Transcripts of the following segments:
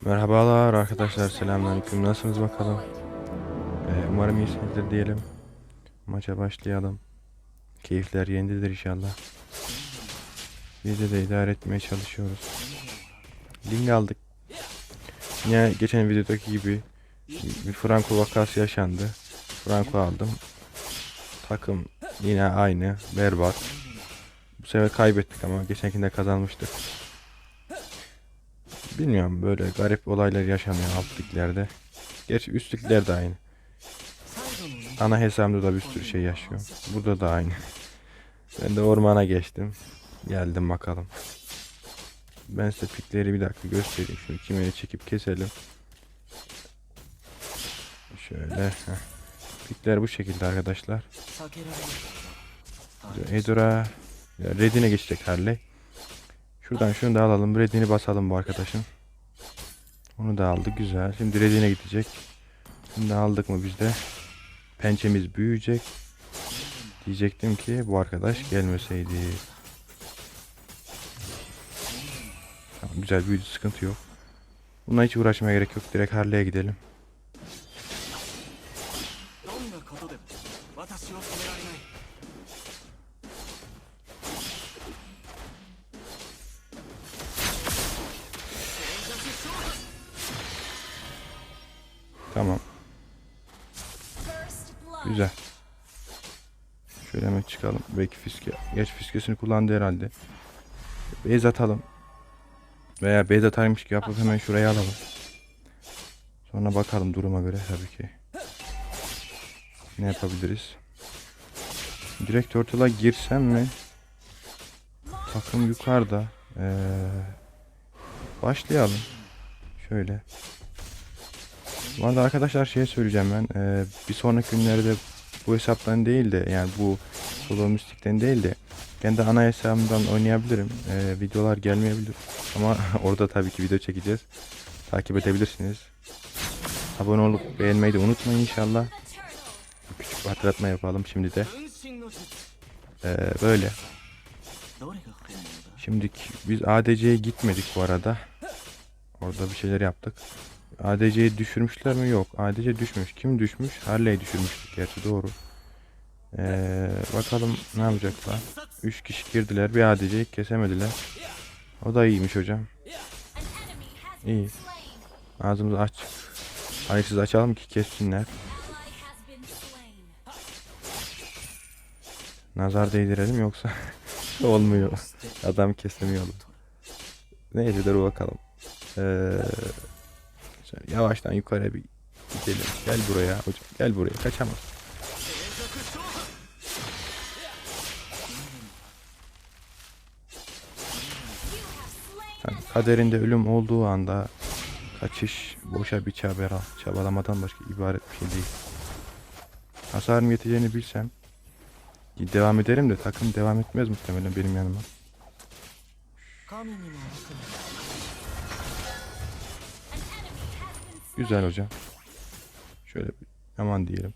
Merhabalar arkadaşlar selamünaleyküm. Nasılsınız bakalım? Ee, umarım iyisinizdir diyelim. Maça başlayalım. Keyifler yerindedir inşallah. Biz de idare etmeye çalışıyoruz. Link aldık. Yine geçen videodaki gibi bir Franco vakası yaşandı. Franco aldım. Takım yine aynı berbat. Bu sefer kaybettik ama geçenkinde kazanmıştık Bilmiyorum böyle garip olaylar yaşanıyor alt liglerde. Gerçi üst ligler de aynı. Ana hesabımda da bir sürü şey yaşıyor. Burada da aynı. Ben de ormana geçtim. Geldim bakalım. Ben size pikleri bir dakika göstereyim. Şunu kimleri çekip keselim. Şöyle. heh. Pikler bu şekilde arkadaşlar. Edora. Redine geçecek Harley. Şuradan şunu da alalım. Redini basalım bu arkadaşın. Onu da aldık. Güzel. Şimdi redine gidecek. Bunu da aldık mı biz de. Pençemiz büyüyecek. Diyecektim ki bu arkadaş gelmeseydi. Tamam, güzel büyüdü. Sıkıntı yok. Buna hiç uğraşmaya gerek yok. Direkt Harley'e gidelim. Şöyle hemen çıkalım. Belki fiske. Geç fiskesini kullandı herhalde. Beyz atalım. Veya beyz atarmış gibi yapıp hemen şuraya alalım. Sonra bakalım duruma göre tabii ki. Ne yapabiliriz? Direkt Turtle'a girsem mi? Takım yukarıda. Ee, başlayalım. Şöyle. Bu arada arkadaşlar şey söyleyeceğim ben. Ee, bir sonraki günlerde bu hesaptan değil de yani bu solo mistikten değil de kendi ana hesabımdan oynayabilirim. Ee, videolar gelmeyebilir ama orada tabii ki video çekeceğiz. Takip edebilirsiniz. Abone olup beğenmeyi de unutmayın inşallah. Küçük bir hatırlatma yapalım şimdi de. Ee, böyle. Şimdi biz ADC'ye gitmedik bu arada. Orada bir şeyler yaptık. ADC'yi düşürmüşler mi? Yok. ADC düşmüş. Kim düşmüş? Harley düşürmüştük gerçi doğru. Ee, bakalım ne yapacaklar. 3 kişi girdiler. Bir ADC'yi kesemediler. O da iyiymiş hocam. İyi. Ağzımızı aç. Hayırsız açalım ki kessinler. Nazar değdirelim yoksa olmuyor. Adam kesemiyor. Neyse dur bakalım. Ee, şöyle yavaştan yukarı bir gidelim. Gel buraya hocam. Gel buraya. Kaçamaz. Kaderinde ölüm olduğu anda kaçış boşa bir çabara, çabalamadan başka ibaret bir şey değil. Hasarım yeteceğini bilsem devam ederim de takım devam etmez muhtemelen benim yanıma. Güzel hocam. Şöyle bir aman diyelim.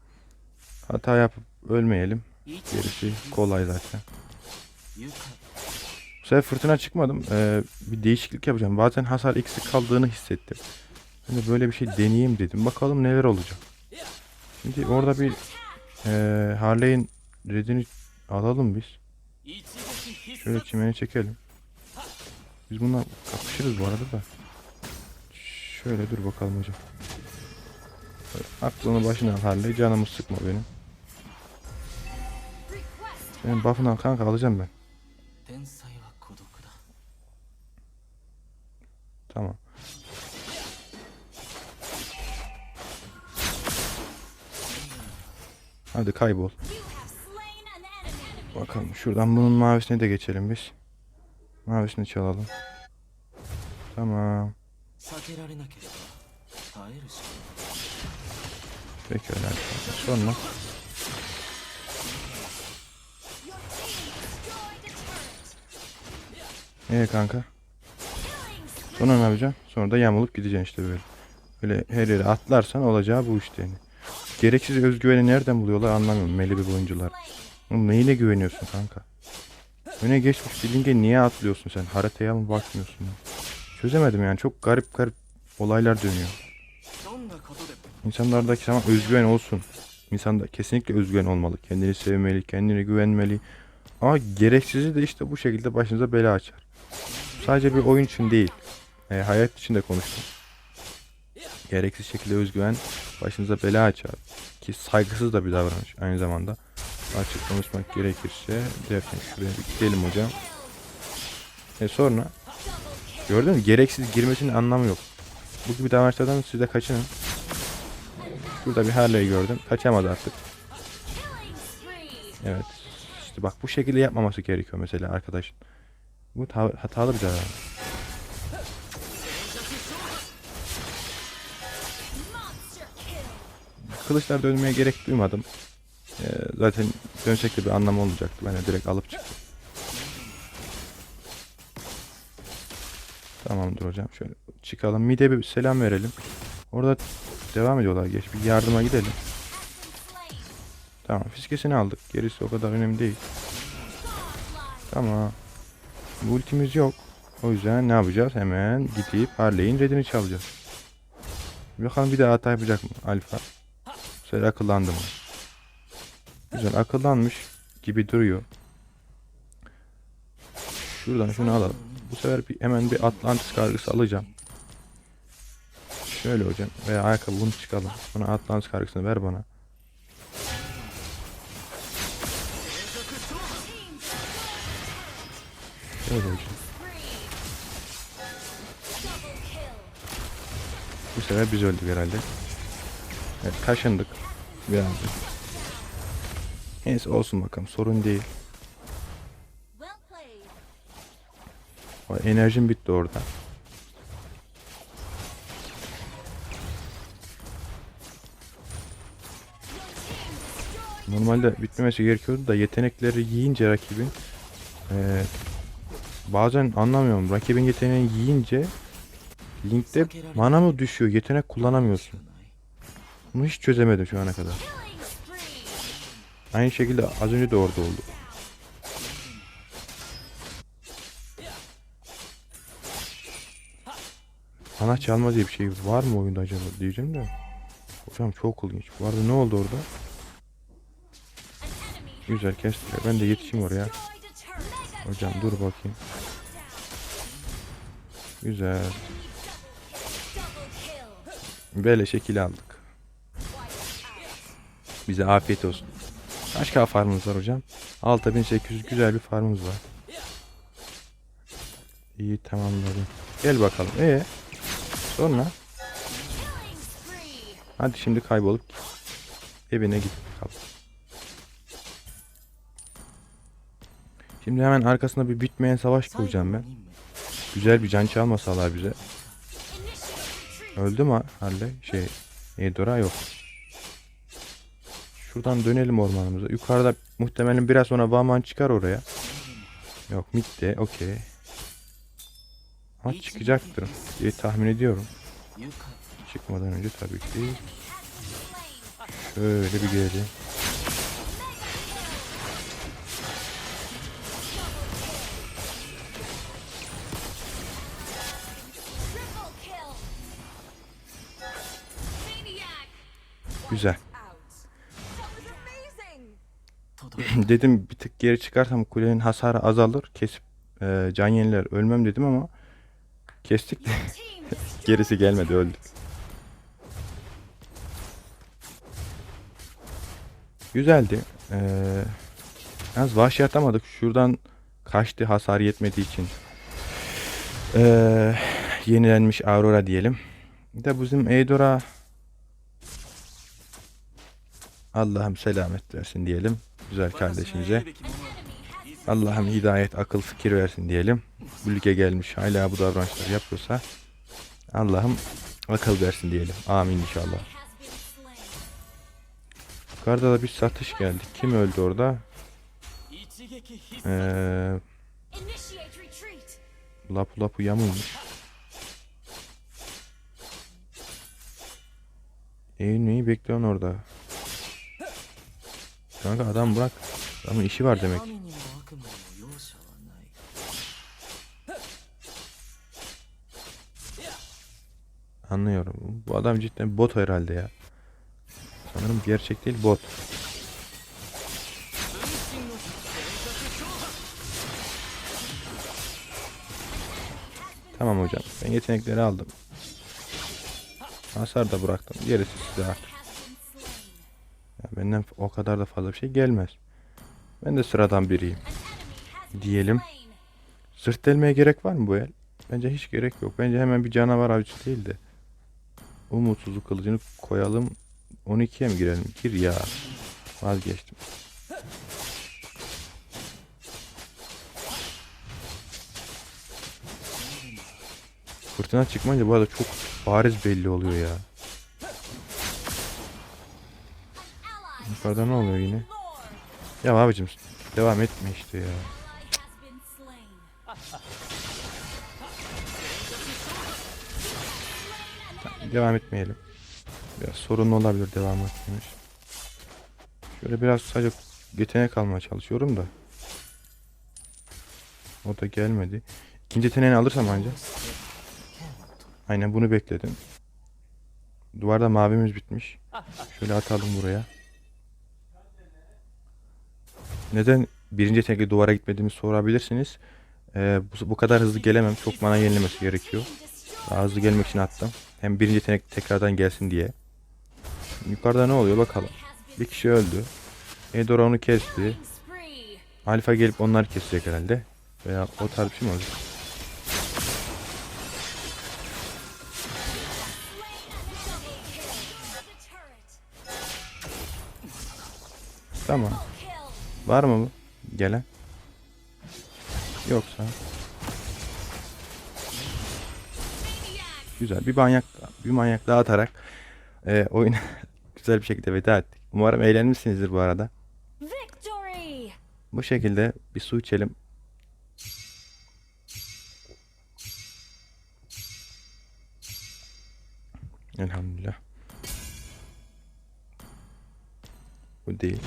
Hata yapıp ölmeyelim. Gerisi kolay zaten. Bu sefer fırtına çıkmadım. Ee, bir değişiklik yapacağım. Bazen hasar eksik kaldığını hissettim. Ben de böyle bir şey deneyeyim dedim. Bakalım neler olacak. Şimdi orada bir e, Harley'in redini alalım biz. Şöyle çimeni çekelim. Biz bununla kapışırız bu arada da. Şöyle dur bakalım hocam. Aklını başına harle canımı sıkma benim. Senin buff'ından kanka alacağım ben. Tamam. Hadi kaybol. Bakalım şuradan bunun mavisine de geçelim biz. Mavisini çalalım. Tamam. 避けられなければ耐えるしか Peki öyle arkadaşlar. Sonra Ee kanka? Sonra ne yapacaksın? Sonra da yamulup gideceksin işte böyle. Böyle her yere atlarsan olacağı bu işte yani. Gereksiz özgüveni nereden buluyorlar anlamıyorum Meli bir oyuncular. Oğlum neyine güveniyorsun kanka? Öne geçmiş bir linke niye atlıyorsun sen? Haritaya mı bakmıyorsun? ya? Çözemedim yani çok garip garip olaylar dönüyor. İnsanlardaki tamam özgüven olsun. İnsanda kesinlikle özgüven olmalı. Kendini sevmeli, kendine güvenmeli. Ama gereksizi de işte bu şekilde başınıza bela açar. Sadece bir oyun için değil. E, hayat için de konuştum. Gereksiz şekilde özgüven başınıza bela açar. Ki saygısız da bir davranış aynı zamanda. Açık konuşmak gerekirse. Defne şuraya bir gidelim hocam. E sonra gördün mü? Gereksiz girmesinin anlamı yok. Bu gibi davranışlardan siz de kaçının. Şurada bir Harley gördüm. Kaçamadı artık. Evet. İşte bak bu şekilde yapmaması gerekiyor mesela arkadaşın. Bu ta- hatalı bir davranış. Kılıçlar dönmeye gerek duymadım. Ee, zaten dönsek de bir anlamı olacaktı. Ben de direkt alıp çıktım. Tamamdır hocam. Şöyle çıkalım. Mide bir selam verelim. Orada devam ediyorlar. Geç bir yardıma gidelim. Tamam. Fiskesini aldık. Gerisi o kadar önemli değil. Tamam. Bu ultimiz yok. O yüzden ne yapacağız? Hemen gidip Harley'in redini çalacağız. Bakalım bir daha hata yapacak mı Alfa? Bu akıllandı mı? Güzel akıllanmış gibi duruyor. Şuradan şunu alalım. Bu sefer bir, hemen bir Atlantis kargısı alacağım. Şöyle hocam. Veya ayakkabı bunu çıkalım. Sonra Atlantis kargısını ver bana. Şöyle hocam. Bu sefer biz öldük herhalde. Evet taşındık. Birazcık. Neyse olsun bakalım sorun değil. Enerjim bitti orada. Normalde bitmemesi gerekiyordu da yetenekleri yiyince rakibin eee, bazen anlamıyorum. Rakibin yeteneğini yiyince Link'te mana mı düşüyor? Yetenek kullanamıyorsun. Bunu hiç çözemedim şu ana kadar. Aynı şekilde az önce de orada oldu. Ana çalma diye bir şey var mı oyunda acaba diyeceğim de. Hocam çok ilginç. Bu arada ne oldu orada? Güzel kestiler. Ben de yetişeyim oraya. Hocam dur bakayım. Güzel. Böyle şekil aldık. Bize afiyet olsun. K farmımız var hocam? 6800 güzel bir farmımız var. İyi tamamladım. Gel bakalım. Ee, sonra hadi şimdi kaybolup evine git. Şimdi hemen arkasına bir bitmeyen savaş kuracağım ben. Güzel bir can çalmasalar bize. Öldü mü Harley? Şey, Eudora yok. Şuradan dönelim ormanımıza. Yukarıda muhtemelen biraz sonra Baman çıkar oraya. Yok midde okey. Ama çıkacaktır diye tahmin ediyorum. Çıkmadan önce tabii ki. Şöyle bir gelelim. Güzel. dedim bir tık geri çıkarsam kulenin hasarı azalır. Kesip e, can yeniler ölmem dedim ama kestik de gerisi gelmedi öldük. Güzeldi. Ee, yalnız vahşi atamadık. Şuradan kaçtı hasar yetmediği için. Ee, yenilenmiş Aurora diyelim. Bir de bizim Eudora Allah'ım selamet versin diyelim. Güzel kardeşimize. Allah'ım hidayet, akıl, fikir versin diyelim. Bülke gelmiş hala bu davranışları yapıyorsa Allah'ım akıl versin diyelim. Amin inşallah. Yukarıda da bir satış geldi. Kim öldü orada? Ee, lapu lapu yamulmuş. Eğil neyi bekliyorsun orada? Kanka adam bırak. Adamın işi var demek. Anlıyorum. Bu adam cidden bot herhalde ya. Sanırım gerçek değil bot. Tamam hocam. Ben yetenekleri aldım. Hasar da bıraktım. Gerisi size artık. Ya benden o kadar da fazla bir şey gelmez. Ben de sıradan biriyim. Diyelim. Sırt delmeye gerek var mı bu el? Bence hiç gerek yok. Bence hemen bir canavar avcısı değil de. Umutsuzluk kılıcını koyalım. 12'ye mi girelim? Gir ya. Vazgeçtim. Fırtına çıkmayınca bu arada çok bariz belli oluyor ya. Yukarıda ne oluyor yine? Ya abicim devam etme işte ya. Devam etmeyelim. Biraz sorunlu olabilir devam etmemiş. Şöyle biraz sadece yetenek almaya çalışıyorum da. O da gelmedi. İkinci yeteneğini alırsam anca. Aynen bunu bekledim. Duvarda mavimiz bitmiş. Şöyle atalım buraya. Neden birinci yetenekle duvara gitmediğimi sorabilirsiniz. Ee, bu, bu kadar hızlı gelemem. Çok mana yenilemesi gerekiyor. Daha hızlı gelmek için attım. Hem birinci yetenek tekrardan gelsin diye. Yukarıda ne oluyor bakalım. Bir kişi öldü. Edora onu kesti. Alfa gelip onları kesecek herhalde. Veya o tarz bir şey mi olacak? Tamam. Var mı bu? Gelen? Yoksa. Güzel. Bir manyak bir manyak daha atarak e, oyuna güzel bir şekilde veda ettik. Umarım eğlenmişsinizdir bu arada. Victory! Bu şekilde bir su içelim. Elhamdülillah. Bu değil.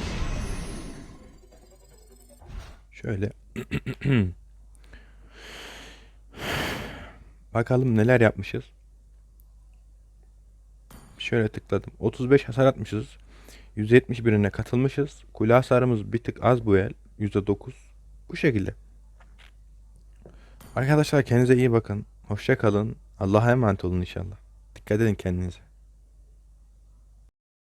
Şöyle. Bakalım neler yapmışız. Şöyle tıkladım. 35 hasar atmışız. 170 birine katılmışız. Kule hasarımız bir tık az bu el. %9. Bu şekilde. Arkadaşlar kendinize iyi bakın. Hoşça kalın. Allah'a emanet olun inşallah. Dikkat edin kendinize.